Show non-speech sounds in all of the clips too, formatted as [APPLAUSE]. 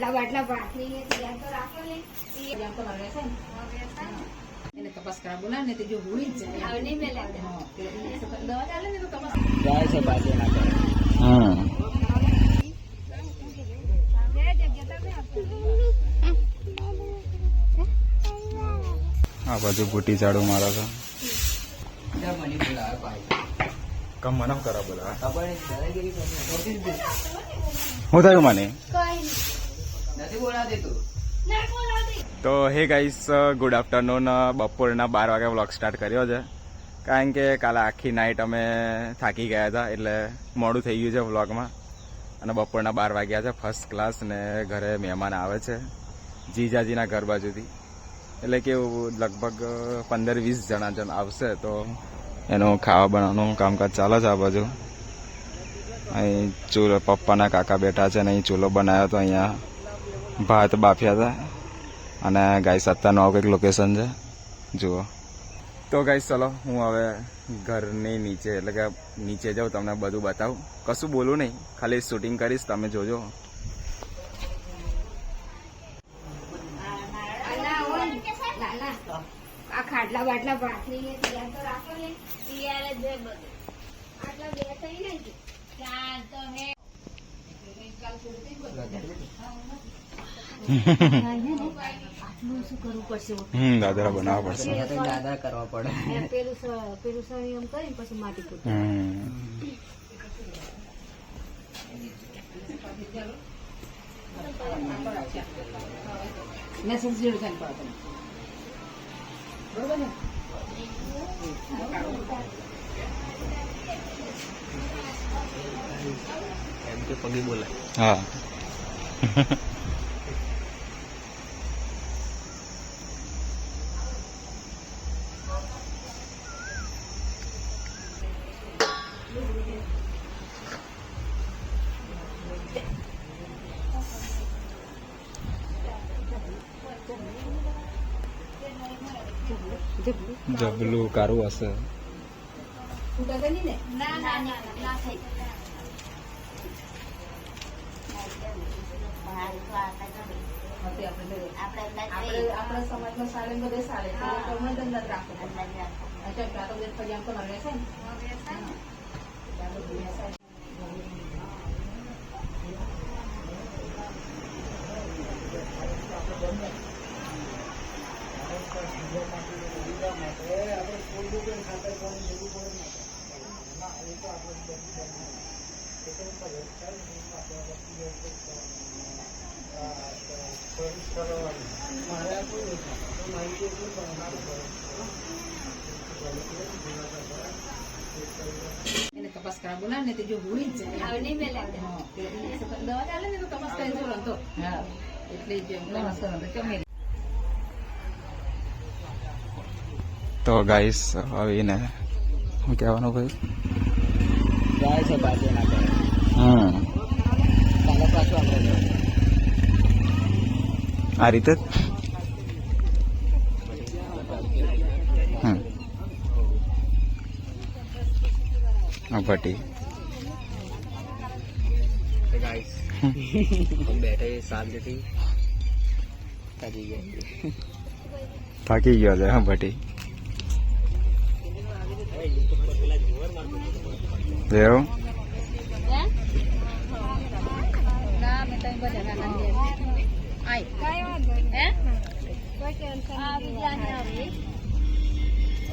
બાટલા પાથરીને તૈયાર તો રાખો ને. એ એમ તમારે રહેશે ને. એને તપાસ કરા બોલા ને તે જો હોઈ જ જાય. હવે નહીં મેલે હા, દવા ચાલે ને તો તપાસ જાય છે બાજુ ના કરે હમ આ બાજુ બુટી ઝાડુ મારો ભાઈ. કમ મને કરા બોલા હું થયું મને? તું. તો હે ગાઈસ ગુડ આફ્ટરનૂન બપોરના બાર વાગે વ્લોગ સ્ટાર્ટ કર્યો છે. કારણ કે કાલે આખી નાઇટ અમે થાકી ગયા હતા એટલે મોડું થઈ ગયું છે વ્લોગમાં અને બપોરના બાર વાગ્યા છે ફર્સ્ટ ક્લાસ ને ઘરે મહેમાન આવે છે જીજાજીના ઘર બાજુથી. એટલે કેવું લગભગ પંદર વીસ જણા જણ આવશે તો એનું ખાવા બનાવવાનું કામકાજ ચાલે છે આ બાજુ. અહીં ચૂલો પપ્પાના કાકા બેઠા છે ને અહીં ચૂલો બનાવ્યો હતો અહીંયા. ભાત બાફ્યા હતા. અને ગાઈસ અત્યારનું આવું કંઈક લોકેશન છે. જુઓ. તો ગાઈસ ચલો, હું હવે ઘરની નીચે, એટલે કે નીચે જાઉં, તમને બધું બતાવું. કશું બોલું નહીં. ખાલી શૂટિંગ કરીશ, તમે જોજો. ખાટલા બાટલા પાથરીને તૈયાર તો રાખો ને. તૈયાર જ બધું. આટલા બે થઈ ને ચાર તો હે. કાલ પડશે હમ દાદરા બનાવવા પડશે. અહીંયા દાદા કરવા પડે. પેલું પેલું સંયમ કરીને પછી માટી પૂરી હમ. મેસેજ જેવું બરોબર ને? એમ કે પગી બોલાય. હા. જબલું કારું હશે. આપણે સમાજમાં સાલે બધે સાલે તમને રાખવો પડે અચ્છા તો તો બધે છે ને. એને તપાસ કરા બોલા ને તે જો હોય જ જાય. હવે નહીં મેલે દવા ચાલે ને તો તપાસ કરી જો તો. હા. એટલે જ તપાસ તો કેમ એ તો ગાઈસ હવે એને શું કહેવાનું ભાઈ? જાય છે બાજુ ના હમ. કાલે પાછું આપણે આ રીતે જ હમ આ ભટ્ટી બેઠે શાંતિથી થાકી ગયા થાકી ગયો છે હા ભટ્ટી એવું આવી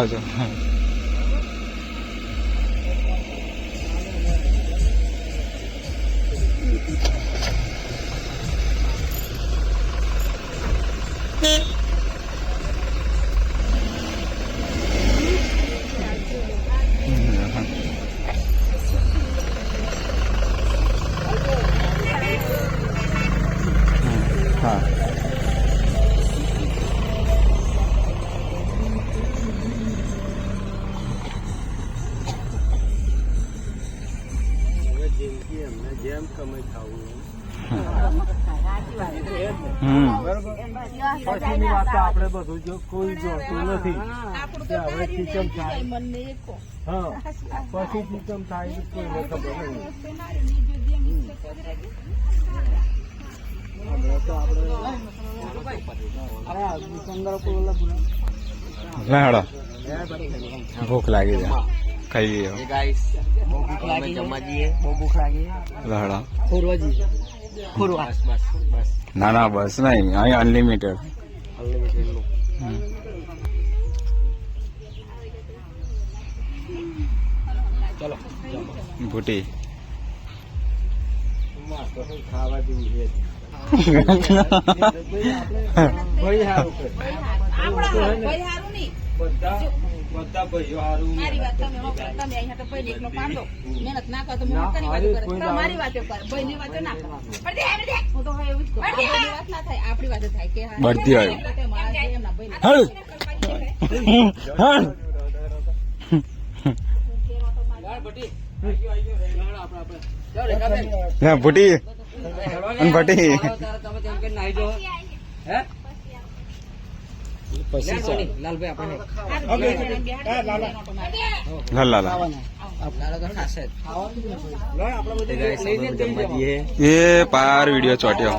맞아. 아. બધું જો કોઈ જોતું નથી. કે હવે કિચન થાય. હા. પછી કિચન થાય તો કોઈને ખબર નહીં. આપણે તો આપણે અરે આ દુકાનદારો કોઈ ઓલા બોલા લાડો ભૂખ લાગી છે. ખાઈ ગયો ગાઈસ બહુ ભૂખ લાગી જમવા જઈએ. બહુ ભૂખ લાગી લાડો ખોરવા જઈએ ખોરવા બસ બસ બસ. ના ના બસ નહીં. અહીં અનલિમિટેડ ચલો ભૂટી ખાવા જેવું છે ભાઈ હારું કરે બધા બધા ભાઈઓ હારું મારી વાત તમે હો, તમે અહીંયા તો ભાઈ એકલો પાંડો. મહેનત ના કરો તો ના, મહેનત કરી વાતો કરે. તમારી દાડો- વાતો કરે. ભાઈની વાતો ના કરો. હું તો એવું જ કહું. આ વાત ના થાય, આપણી વાતો થાય. કે હા, બળતી ભાઈ હા ભૂટી. [LAUGHS] અને ભટી. પછી ચાલ. લાલ લાલ એ પાર વીડિયો ચોટ્યો.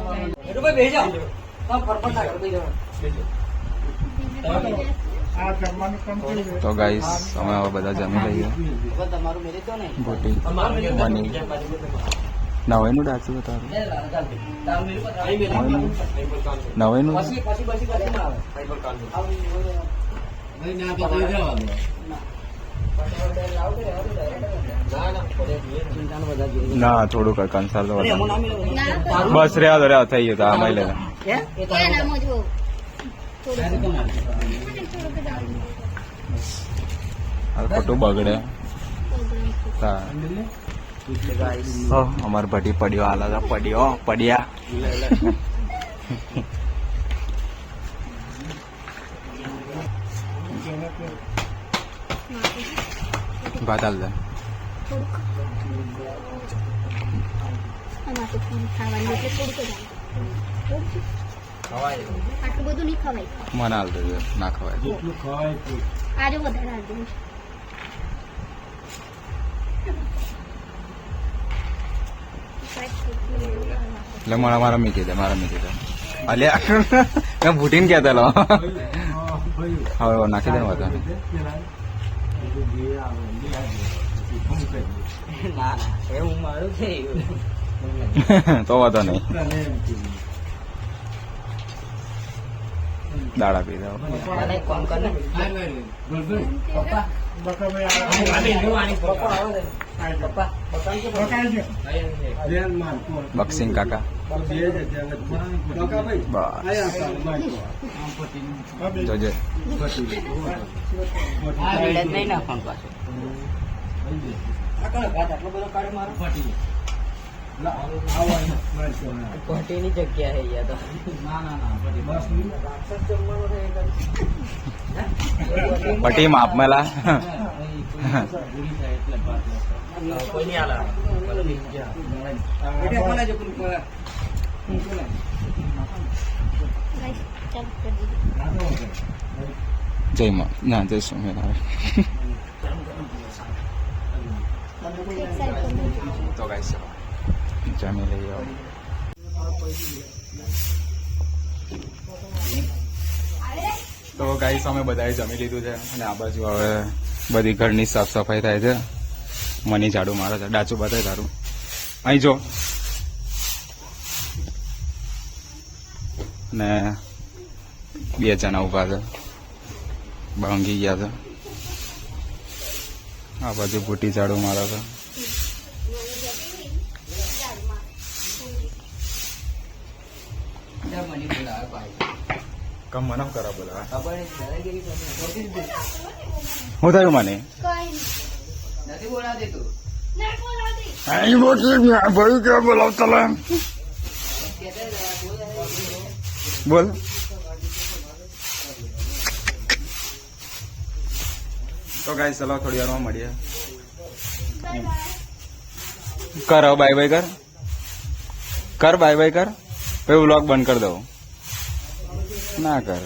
તો ગાઈસ અમે હવે બધા જમી લઈએ. ભૂટી બની. નવાઈનું ડાચું તારું. નવાઈનું ના, થોડુંક કંસાર તો બસ રહ્યા તો રહ્યા થઈ ગયો તો આમાં લે આ ખોટું બગડે. તા. ઓ, અમાર ભટી પડ્યો હાલ હતા પડ્યો પડ્યા. ભાત હાલ દે. આટલું બધું નહીં ખવાય. મને હાલ ના ખવાય. આજે વધારે એટલે મારા મારા મીકી કીધા મારા મીકી કીધા અલે મેં ભૂટીને કહેતા લો. હવે નાખી દે. વાતો બધું જે આવે, લે આવજો. પછી ફોન કાકા નહીં. દાડા પી દો બક્સિંગ ઘટીની જગ્યા હે યાર. ના ના ના બસ પટી માપ મેલા જય માં ના જય સ્વામી તો ગાઈસ જમી લઈએ આવો તો ગાઈસ અમે બધાએ જમી લીધું છે અને આ બાજુ હવે બધી ઘરની સાફ સફાઈ થાય છે. મની ઝાડુ મારે છે, ડાચું બતાય તારું. અહીં જો. ને બે જણા ઊભા છે. ભાંગી ગયા છે. આ બાજુ બુટી ઝાડુ મારે છે. કમ મને કરા બોલા હું થયું મને? અહીં બોલતી ભાઈ ક્યાં બોલાવતા લે બોલ. તો ગાઈ ચલો થોડી વારમાં મળીએ. કર બાય બાય કર. કર બાય બાય કર. પછી વ્લોગ બંધ કરી દઉં? ના કર.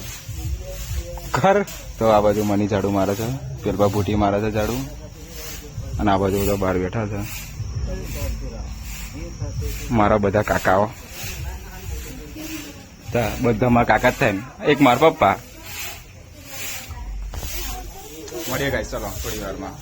કર. તો આ બાજુ મની ઝાડુ મારે છે. પેલબા ભૂટી મારે છે ઝાડુ. અને આ બાજુ બધા બહાર બેઠા છે. મારા બધા કાકાઓ. બધા મારા કાકા જ થાય એક મારા પપ્પા. મળીએ ગાઈસ ચલો, થોડી વારમાં.